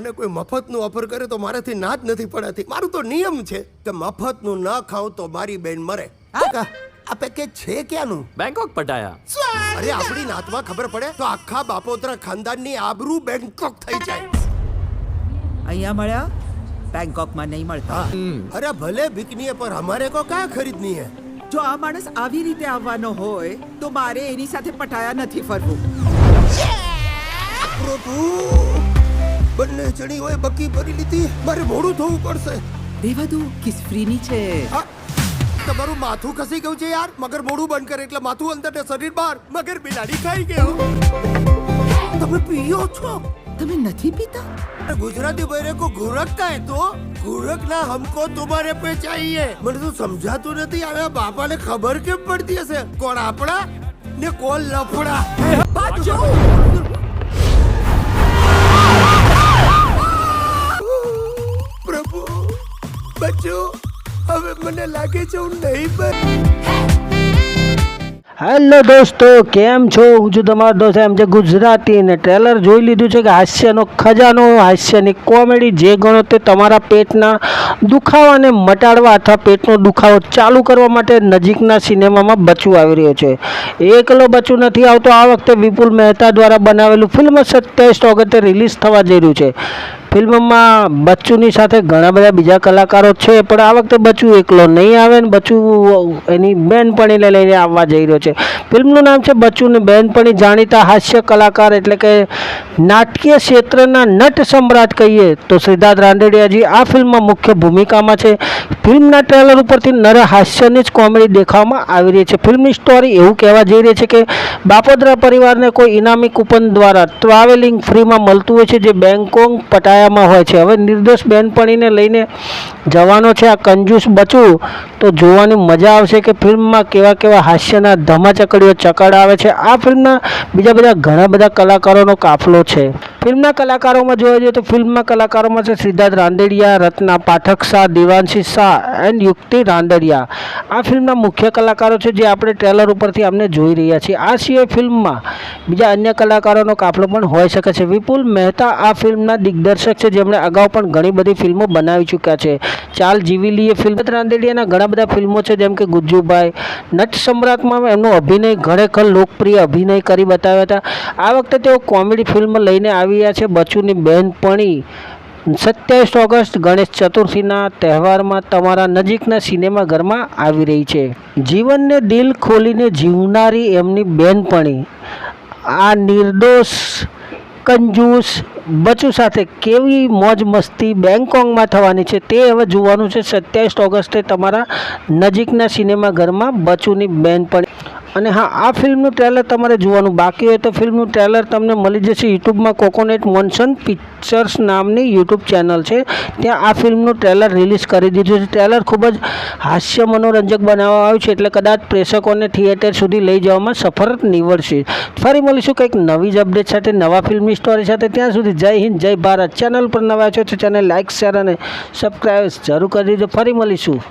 મને કોઈ મફતનું ઓફર કરે તો મારાથી ના જ નથી પડાતી મારું તો નિયમ છે કે મફતનું ના ખાવ તો મારી બેન મરે. આ પેકેજ છે ક્યાંનું? બેંકોક પટાયા અરે આપણી નાતમાં ખબર પડે તો આખા બાપોતરા ખાનદાનની આબરૂ બેંકોક થઈ જાય. અહીંયા મળ્યા? બેંકોકમાં નહીં મળતા. અરે ભલે બિકની પર અમારે કો કા ખરીદની હે? જો આ માણસ આવી રીતે આવવાનો હોય તો મારે એની સાથે પટાયા નથી ફરવું. પ્રોટુ બંને જણીઓએ બકી ભરી લીધી. મારે મોડું થવું પડશે. રેવા દો કિસફ્રીની છે? તમારું માથું ખસી ગયું છે યાર. મગર મોડું બંધ કરે એટલે માથું અંદર ને શરીર બહાર. મગર બિલાડી ખાઈ ગયો. તમે પીયો છો? તમે નથી પીતા? ગુજરાતી ભાઈ કો ગુરક કા હે તો? ગુરક ના હમકો તુમારે પે ચાહીએ. મને તો સમજાતું નથી આના બાપાને ખબર કેમ પડતી હશે? કોણ આપણા ને કોણ લફડા? બચ્ચો, હવે મને લાગે છે હું નહીં બચ હેલો દોસ્તો, કેમ છો? હું છું તમારો દોસ્ત, એમ છે ગુજરાતી ને ટ્રેલર જોઈ લીધું છે કે હાસ્યનો, ખજાનો, હાસ્યની કોમેડી જે ગણો તે તમારા પેટના દુખાવાને મટાડવા અથવા પેટનો દુખાવો ચાલુ કરવા માટે નજીકના સિનેમામાં બચવું આવી રહ્યો છે. એકલો બચવું નથી આવતો. આ વખતે વિપુલ મહેતા દ્વારા બનાવેલું ફિલ્મ સત્યાવીસ ઓગસ્ટે રિલીઝ થવા જઈ રહ્યું છે. ફિલ્મમાં બચ્ચુની સાથે ઘણા બધા બીજા કલાકારો છે, પણ આ વખતે બચ્ચુ એકલો નહીં આવે ને બચ્ચુ એની બેનપણીને લઈને આવવા જઈ રહ્યો છે. ફિલ્મનું નામ છે બચ્ચુને બહેનપણી જાણીતા હાસ્ય કલાકાર એટલે કે નાટકીય ક્ષેત્રના નટ સમ્રાટ કહીએ તો સિદ્ધાર્થ રાંદેડિયાજી આ ફિલ્મમાં મુખ્ય ભૂમિકામાં છે. ફિલ્મના ટ્રેલર ઉપરથી નર હાસ્યની જ કોમેડી દેખાવામાં આવી રહી છે. ફિલ્મની સ્ટોરી એવું કહેવા જઈ રહી છે કે બાપોદરા પરિવારને કોઈ ઇનામી કૂપન દ્વારા ટ્રાવેલિંગ ફ્રીમાં મળતું હોય છે, જે બેંકોક પટાયામાં હોય છે. હવે નિર્દોષ બેનપણીને લઈને જવાનો છે આ કંજૂસ બચવું તો જોવાની મજા આવશે કે ફિલ્મમાં કેવા કેવા હાસ્યના ધમાચકડીઓ ચકડ આવે છે. આ ફિલ્મના બીજા બધા ઘણા બધા કલાકારોનો કાફલો છે. ફિલ્મના કલાકારોમાં જોવા જઈએ તો ફિલ્મના કલાકારોમાં છે સિદ્ધાર્થ રાંદેડિયા, રત્ના પાઠક શાહ દેવાંશી શાહ એન્ડ યુક્તિ રાંદેડિયા. આ ફિલ્મના મુખ્ય કલાકારો છે જે આપણે ટ્રેલર ઉપરથી અમને જોઈ રહ્યા છીએ. આ સિવાય ફિલ્મમાં બીજા અન્ય કલાકારોનો કાફલો પણ હોઈ શકે છે. વિપુલ મહેતા આ ફિલ્મના દિગ્દર્શક છે. જેમણે અગાઉ પણ ઘણી બધી ફિલ્મો બનાવી ચૂક્યા છે. ચાલ જીવી લઈએ ફિલ્મ રાંદેડિયાના ઘણા બધા ફિલ્મો છે, જેમ કે ગુજ્જુભાઈ નટ સમ્રાટમાં એમનો અભિનય ઘણેખર લોકપ્રિય અભિનય કરી બતાવ્યા હતા. આ વખતે તેઓ કોમેડી ફિલ્મ લઈને આવ્યા છે બચુની બહેનપણી. સત્યાવીસ ઓગસ્ટ ગણેશ ચતુર્થીના તહેવારમાં તમારા નજીકના સિનેમાઘરમાં આવી રહી છે. જીવનને દિલ ખોલીને જીવનારી એમની બહેનપણી. આ નિર્દોષ, કંજૂસ બચુ સાથે કેવી મોજ મસ્તી બેંગકોંગમાં થવાની છે તે હવે જોવાનું છે. સત્યાવીસ ઓગસ્ટે તમારા નજીકના સિનેમાઘરમાં બચુની બહેનપણી. અને હા, આ ફિલ્મનું ટ્રેલર તમારે જોવાનું. બાકી હોય તો ફિલ્મનું ટ્રેલર તમને મળી જશે યુટ્યુબમાં કોકોનેટ મોન્સન પિક્ચર્સ નામની યુટ્યુબ ચેનલ છે. ત્યાં આ ફિલ્મનું ટ્રેલર રિલીઝ કરી દીધું છે. ટ્રેલર ખૂબ જ હાસ્ય મનોરંજક બનાવવામાં આવ્યું છે એટલે કદાચ પ્રેક્ષકોને થિયેટર સુધી લઈ જવામાં સફર નીવડશે. ફરી મળીશું કંઈક નવી જ અપડેટ સાથે, નવા ફિલ્મની સ્ટોરી સાથે. ત્યાં સુધી જય હિન્દ, જય ભારત. ચેનલ પર નવા છો તો ચેનલ લાઇક શેર અને સબસ્ક્રાઈબ જરૂર કરી દેજો. ફરી મળીશું.